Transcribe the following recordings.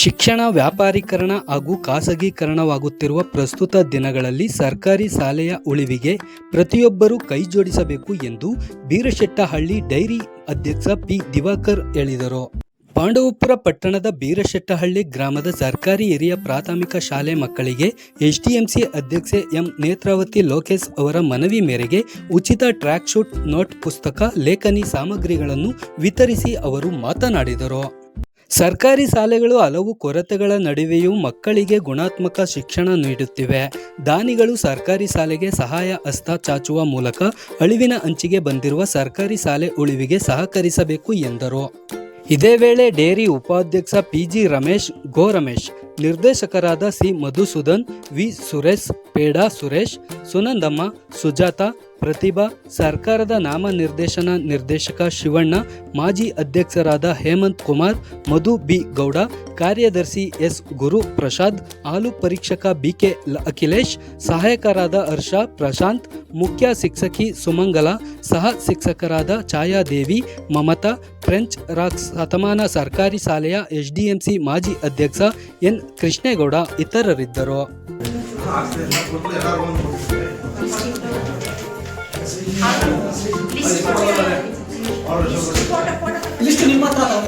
ಶಿಕ್ಷಣ, ವ್ಯಾಪಾರೀಕರಣ ಹಾಗೂ ಖಾಸಗೀಕರಣವಾಗುತ್ತಿರುವ ಪ್ರಸ್ತುತ ದಿನಗಳಲ್ಲಿ ಸರ್ಕಾರಿ ಶಾಲೆಯ ಉಳಿವಿಗೆ ಪ್ರತಿಯೊಬ್ಬರೂ ಕೈಜೋಡಿಸಬೇಕು ಎಂದು ಬೀರಶೆಟ್ಟಹಳ್ಳಿ ಡೈರಿ ಅಧ್ಯಕ್ಷ ಪಿ. ದಿವಾಕರ್ ಹೇಳಿದರು. ಪಾಂಡವಪುರ ಪಟ್ಟಣದ ಬೀರಶೆಟ್ಟಹಳ್ಳಿ ಗ್ರಾಮದ ಸರ್ಕಾರಿ ಹಿರಿಯ ಪ್ರಾಥಮಿಕ ಶಾಲೆ ಮಕ್ಕಳಿಗೆ ಎಚ್ಡಿಎಂಸಿ ಅಧ್ಯಕ್ಷೆ ಎಂ. ನೇತ್ರಾವತಿ ಲೋಕೇಶ್ ಅವರ ಮನವಿ ಮೇರೆಗೆ ಉಚಿತ ಟ್ರ್ಯಾಕ್ ಶೂಟ್ ನೋಟ್ ಪುಸ್ತಕ, ಲೇಖನಿ ಸಾಮಗ್ರಿಗಳನ್ನು ವಿತರಿಸಿ ಅವರು ಮಾತನಾಡಿದರು. ಸರ್ಕಾರಿ ಶಾಲೆಗಳು ಹಲವು ಕೊರತೆಗಳ ನಡುವೆಯೂ ಮಕ್ಕಳಿಗೆ ಗುಣಾತ್ಮಕ ಶಿಕ್ಷಣ ನೀಡುತ್ತಿವೆ. ದಾನಿಗಳು ಸರ್ಕಾರಿ ಶಾಲೆಗೆ ಸಹಾಯ ಹಸ್ತ ಚಾಚುವ ಮೂಲಕ ಅಳಿವಿನ ಅಂಚಿಗೆ ಬಂದಿರುವ ಸರ್ಕಾರಿ ಶಾಲೆ ಉಳಿವಿಗೆ ಸಹಕರಿಸಬೇಕು ಎಂದರು. ಇದೇ ವೇಳೆ ಡೇರಿ ಉಪಾಧ್ಯಕ್ಷ ಪಿಜಿ ರಮೇಶ್, ಗೋ ರಮೇಶ್, ನಿರ್ದೇಶಕರಾದ ಸಿ ಮಧುಸೂದನ್, ವಿ ಸುರೇಶ್, ಪೇಡಾ ಸುರೇಶ್, ಸುನಂದಮ್ಮ, ಸುಜಾತ ಪ್ರತಿಭಾ, ಸರ್ಕಾರದ ನಾಮನಿರ್ದೇಶನ ನಿರ್ದೇಶಕ ಶಿವಣ್ಣ, ಮಾಜಿ ಅಧ್ಯಕ್ಷರಾದ ಹೇಮಂತ್ ಕುಮಾರ್, ಮಧು ಬಿ ಗೌಡ, ಕಾರ್ಯದರ್ಶಿ ಎಸ್ ಗುರು ಪ್ರಸಾದ್ ಹಾಲು ಪರೀಕ್ಷಕ ಬಿಕೆ ಅಖಿಲೇಶ್, ಸಹಾಯಕರಾದ ಹರ್ಷ ಪ್ರಶಾಂತ್, ಮುಖ್ಯ ಶಿಕ್ಷಕಿ ಸುಮಂಗಲ, ಸಹ ಶಿಕ್ಷಕರಾದ ಛಾಯಾದೇವಿ, ಮಮತಾ, ಫ್ರೆಂಚ್ ರಾಕ್ಸ್ ಶತಮಾನ ಸರ್ಕಾರಿ ಶಾಲೆಯ ಎಚ್ಡಿಎಂಸಿ ಮಾಜಿ ಅಧ್ಯಕ್ಷ ಎನ್ ಕೃಷ್ಣೇಗೌಡ ಇತರರಿದ್ದರು. ಲಿಸ್ಟ್ ನಿಮ್ಮ ಹತ್ರ ಅದಾವ?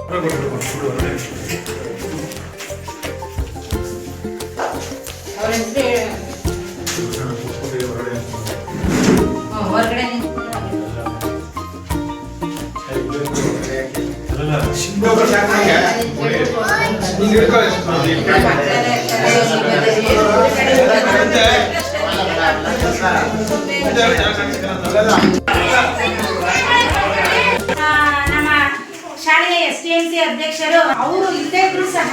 ಅವ್ರ ಹೆಸ್ರು ಹೇಳು. ಹ್ಮ್, ಹೊರಗಡೆ ನಿಂತ್ಕೊಂಡು ಆ, ನಮ್ಮ ಶಾಲೆಯ ಎಸ್ ಟಿ ಎಂ ಸಿ ಅಧ್ಯಕ್ಷರು ಅವರು ಇಲ್ಲದೇ ಇದ್ರೂ ಸಹ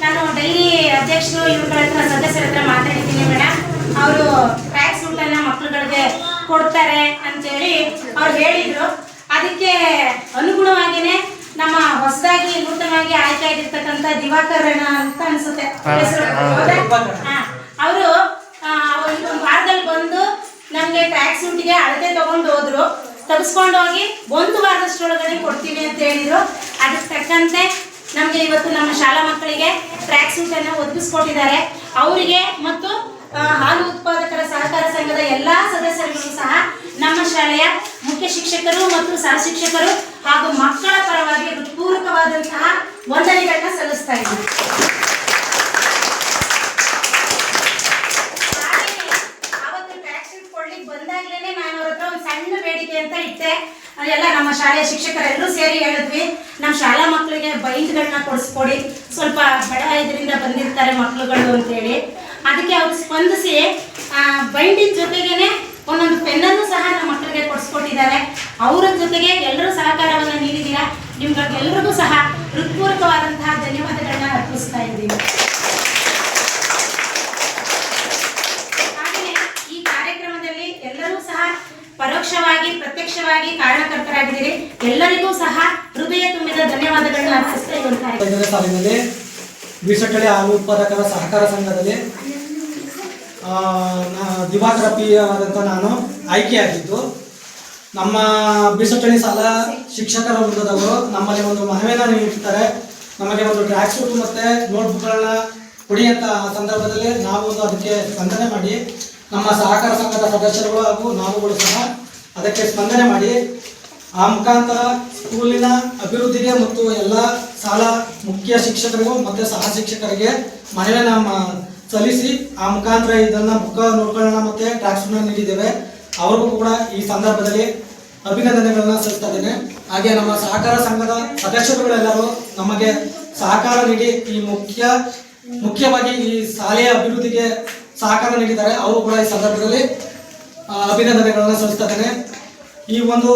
ನಾನು ಡೈಲಿ ಅಧ್ಯಕ್ಷರು ಇವ್ರಗಳ ಹತ್ರ ಸದಸ್ಯರ ಹತ್ರ ಮಾತಾಡಿದ್ದೀನಿ ಮೇಡಮ್ ಅವರು ಟ್ಯಾಕ್ಸ್ ಊಟನ ಮಕ್ಕಳುಗಳಿಗೆ ಕೊಡ್ತಾರೆ ಅಂತೇಳಿ ಅವ್ರು ಹೇಳಿದ್ರು. ಅದಕ್ಕೆ ಅನುಗುಣವಾಗಿನೇ ನಮ್ಮ ಹೊಸದಾಗಿ ನೂತನವಾಗಿ ಆಯ್ಕೆ ಆಗಿರ್ತಕ್ಕಂಥ ದಿವಾಕರಣ ಅಂತ ಅನ್ಸುತ್ತೆ. ಅವರು ಒಂದು ಬಂದು ನಮಗೆ ಟ್ಯಾಕ್ಸ್ ಊಟಿಗೆ ಅಳತೆ ತಗೊಂಡು ಹೋದ್ರು. ತೆಗೆಸ್ಕೊಂಡು ಹೋಗಿ ಒಂದು ವಾರದಷ್ಟೊಳಗಡೆ ಕೊಡ್ತೀವಿ ಅಂತ ಹೇಳಿದ್ರು. ಅದಕ್ಕೆ ತಕ್ಕಂತೆ ನಮಗೆ ಇವತ್ತು ನಮ್ಮ ಶಾಲಾ ಮಕ್ಕಳಿಗೆ ಟ್ರ್ಯಾಕ್ ಸೂಟನ್ನು ಒದಗಿಸ್ಕೊಟ್ಟಿದ್ದಾರೆ. ಅವರಿಗೆ ಮತ್ತು ಹಾಲು ಉತ್ಪಾದಕರ ಸಹಕಾರ ಸಂಘದ ಎಲ್ಲ ಸದಸ್ಯರುಗಳು ಸಹ ನಮ್ಮ ಶಾಲೆಯ ಮುಖ್ಯ ಶಿಕ್ಷಕರು ಮತ್ತು ಸಹ ಶಿಕ್ಷಕರು ಹಾಗೂ ಮಕ್ಕಳ ಪರವಾಗಿ ಪೂರಕವಾದಂತಹ ವಂದನೆಗಳನ್ನ ಸಲ್ಲಿಸ್ತಾ ಇದ್ದೀವಿ ಹಾಗೆಯೇ ಅವತ್ತು ಟ್ಯಾಕ್ಸ್ ಶೀಟ್ ಕೊಡ್ಲಿಕ್ಕೆ ಬಂದಾಗ್ಲೇನೆ ನಾನು ಅವ್ರ ಹತ್ರ ಒಂದು ಸಣ್ಣ ಬೇಡಿಕೆ ಅಂತ ಇಟ್ಟೆ. ಎಲ್ಲ ನಮ್ಮ ಶಾಲೆಯ ಶಿಕ್ಷಕರೆಲ್ಲರೂ ಸೇರಿ ಹೇಳಿದ್ವಿ ನಮ್ಮ ಶಾಲಾ ಮಕ್ಕಳಿಗೆ ಬೈಕ್ಗಳನ್ನ ಕೊಡಿಸ್ಕೊಡಿ. ಸ್ವಲ್ಪ ಬಡ ಇದರಿಂದ ಬಂದಿರ್ತಾರೆ ಮಕ್ಕಳುಗಳು ಅಂತೇಳಿ. ಅದಕ್ಕೆ ಅವ್ರು ಸ್ಪಂದಿಸಿ ಬೈಂಡಿನ ಜೊತೆಗೇನೆ ಒಂದೊಂದು ಪೆನ್ನನ್ನು ಸಹ ನಮ್ಮ ಮಕ್ಕಳಿಗೆ ಕೊಡಿಸ್ಕೊಟ್ಟಿದ್ದಾರೆ. ಅವರ ಜೊತೆಗೆ ಎಲ್ಲರೂ ಸಹಕಾರವನ್ನು ನೀಡಿದ್ದೀರಾ ನಿಮ್ಗಳಿಗೆಲ್ಲರಿಗೂ ಸಹ ಹೃತ್ಪೂರ್ವಕವಾದಂತಹ ಧನ್ಯವಾದಗಳನ್ನ ಅರ್ಪಿಸ್ತಾ ಇದ್ದೀವಿ ಹಾಗೆಯೇ ಈ ಕಾರ್ಯಕ್ರಮದಲ್ಲಿ ಎಲ್ಲರೂ ಸಹ ಪರೋಕ್ಷವಾಗಿ, ಪ್ರತ್ಯಕ್ಷವಾಗಿ ಕಾರಣಕರ್ತರಾಗಿದ್ದೀರಿ. ಎಲ್ಲರಿಗೂ ಸಹ ಹೃದಯ ತುಂಬಿದ ಧನ್ಯವಾದಗಳನ್ನು ಅರ್ಪಿಸ್ತಾ ಸಾಲಿನಲ್ಲಿ ಹಾಲು ಉತ್ಪಾದಕರ ಸಹಕಾರ ಸಂಘದಲ್ಲಿ ದಿವಾಕರ ಪಿ ಆದಂಥ ನಾನು ಆಯ್ಕೆಯಾಗಿದ್ದು, ನಮ್ಮ ಬೀಸಟಳಿ ಸಾಲ ಶಿಕ್ಷಕರ ವೃಂದದವರು ನಮ್ಮಲ್ಲಿ ಒಂದು ಮನವಿಯನ್ನು ನೀಡುತ್ತಾರೆ ನಮಗೆ ಒಂದು ಟ್ರ್ಯಾಕ್ ಸೂಟ್ ಮತ್ತು ನೋಟ್ಬುಕ್ಗಳನ್ನ ಕೊಡಿ ಅಂತ ಸಂದರ್ಭದಲ್ಲಿ ನಾವು ಅದಕ್ಕೆ ಸ್ಪಂದನೆ ಮಾಡಿ ನಮ್ಮ ಸಹಕಾರ ಸಂಘದ ಸದಸ್ಯರುಗಳು ಹಾಗೂ ನಾವುಗಳು ಸಹ ಅದಕ್ಕೆ ಸ್ಪಂದನೆ ಮಾಡಿ, ಆ ಮುಖಾಂತರ ಸ್ಕೂಲಿನ ಅಭಿವೃದ್ಧಿಗೆ ಮತ್ತು ಎಲ್ಲ ಸಾಲ ಮುಖ್ಯ ಶಿಕ್ಷಕರಿಗೂ ಮತ್ತು ಸಹ ಶಿಕ್ಷಕರಿಗೆ ಮನವಿಯನ್ನು ಸಲ್ಲಿಸಿ, ಆ ಮುಖಾಂತರ ಇದನ್ನು ಮುಖ ನೋಡ್ಕೊಳ್ಳೋಣ ಮತ್ತು ಟ್ಯಾಕ್ಸ್ನ ನೀಡಿದ್ದೇವೆ. ಅವ್ರಿಗೂ ಕೂಡ ಈ ಸಂದರ್ಭದಲ್ಲಿ ಅಭಿನಂದನೆಗಳನ್ನು ಸಲ್ಲಿಸ್ತಾ ಇದ್ದೇನೆ. ಹಾಗೆ ನಮ್ಮ ಸಹಕಾರ ಸಂಘದ ಸದಸ್ಯರುಗಳೆಲ್ಲರೂ ನಮಗೆ ಸಹಕಾರ ನೀಡಿ ಈ ಮುಖ್ಯ, ಮುಖ್ಯವಾಗಿ ಈ ಶಾಲೆಯ ಅಭಿವೃದ್ಧಿಗೆ ಸಹಕಾರ ನೀಡಿದ್ದಾರೆ. ಅವರು ಕೂಡ ಈ ಸಂದರ್ಭದಲ್ಲಿ ಅಭಿನಂದನೆಗಳನ್ನು ಅಭಿನಂದನೆಗಳನ್ನ ಸಲ್ಲಿಸ್ತಾ ಈ ಒಂದು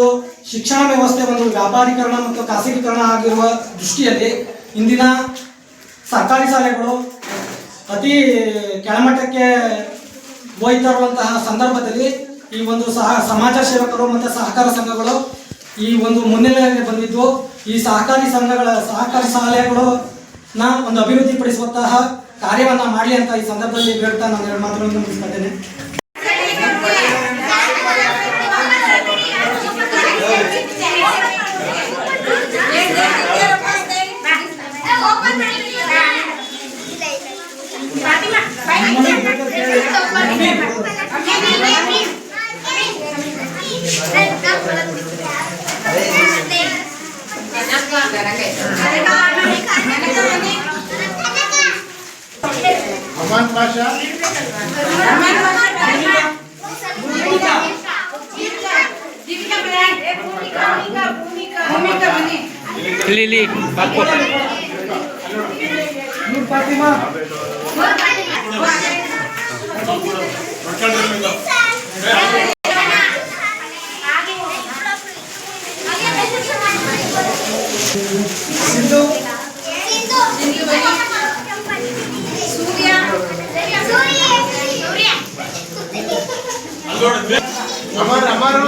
ಶಿಕ್ಷಣ ವ್ಯವಸ್ಥೆ ಒಂದು ವ್ಯಾಪಾರೀಕರಣ ಮತ್ತು ಖಾಸಗೀಕರಣ ಆಗಿರುವ ದೃಷ್ಟಿಯಲ್ಲಿ ಇಂದಿನ ಸರ್ಕಾರಿ ಶಾಲೆಗಳು ಅತಿ ಕೆಳಮಟ್ಟಕ್ಕೆ ಹೋಯ್ತಾ ಇರುವಂತಹ ಸಂದರ್ಭದಲ್ಲಿ ಈ ಒಂದು ಸಹ, ಸಮಾಜ ಸೇವಕರು ಮತ್ತು ಸಹಕಾರ ಸಂಘಗಳು ಈ ಒಂದು ಮುನ್ನೆಲೆಯಲ್ಲಿ ಬಂದಿದ್ದು. ಈ ಸಹಕಾರಿ ಸಂಘಗಳ, ಸಹಕಾರಿ ಶಾಲೆಗಳು ನ ಒಂದು ಅಭಿವೃದ್ಧಿಪಡಿಸುವಂತಹ ಕಾರ್ಯವನ್ನ ಮಾಡಲಿ ಅಂತ ಈ ಸಂದರ್ಭದಲ್ಲಿ ಹೇಳ್ತಾ ನಾನು ಎರಡು ಮಾತುಗಳನ್ನು ಮುಗಿಸ್ತಾ ಇದ್ದೇನೆ हमान पाशा। लिली बात को नूर फातिमा आगे। ಅಮರ್ ಅಮರ್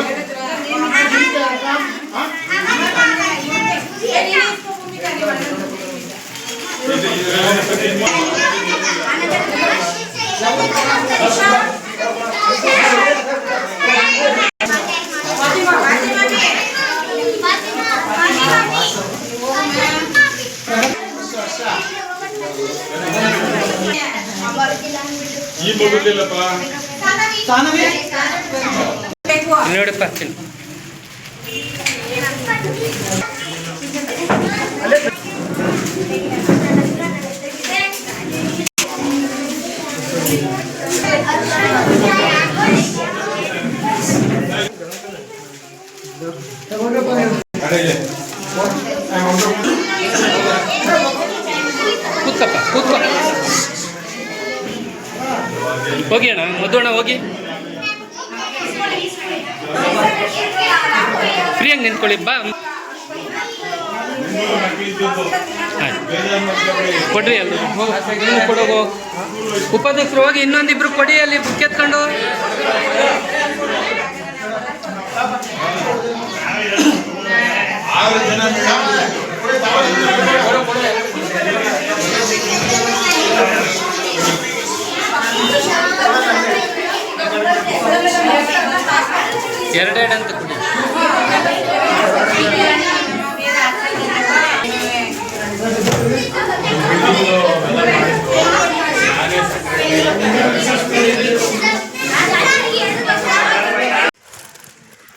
ಈ ಮಗುಲಿಲ್ಲಪ್ಪ ಸಾನವಿ ಇಲ್ಲಿ ನೋಡಪ್ಪ ಕೂತ್ಕಪ್ಪ ಕೂತ್ಕೋ. ಹೋಗಿ ಅಣ್ಣ ಮದ್ದು ಅಣ್ಣ ಹೋಗಿ. ಫ್ರೀಯಾಗಿ ನಿಂತ್ಕೊಳ್ಳಿ, ಬಾ. ಕೊಡ್ರಿ ಅಲ್ಲಿ ಕೊಡೋಗು ಉಪಾಧ್ಯಕ್ಷರು ಹೋಗಿ ಇನ್ನೊಂದಿಬ್ರು ಕೊಡಿ, ಅಲ್ಲಿ ಬುಕ್ ಎತ್ಕೊಂಡು ಆರು ಜನ. ಎರಡೆರಡು ಅಂತ ಕೊಡಿ.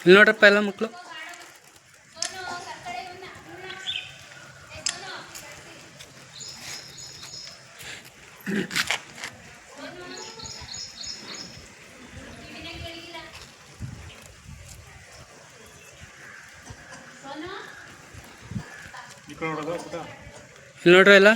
ಇಲ್ಲಿ ನೋಡ್ರಪ್ಪ ಎಲ್ಲ ಮಕ್ಕಳು. ಇಲ್ಲಿ ನೋಡ್ರಿ ಎಲ್ಲ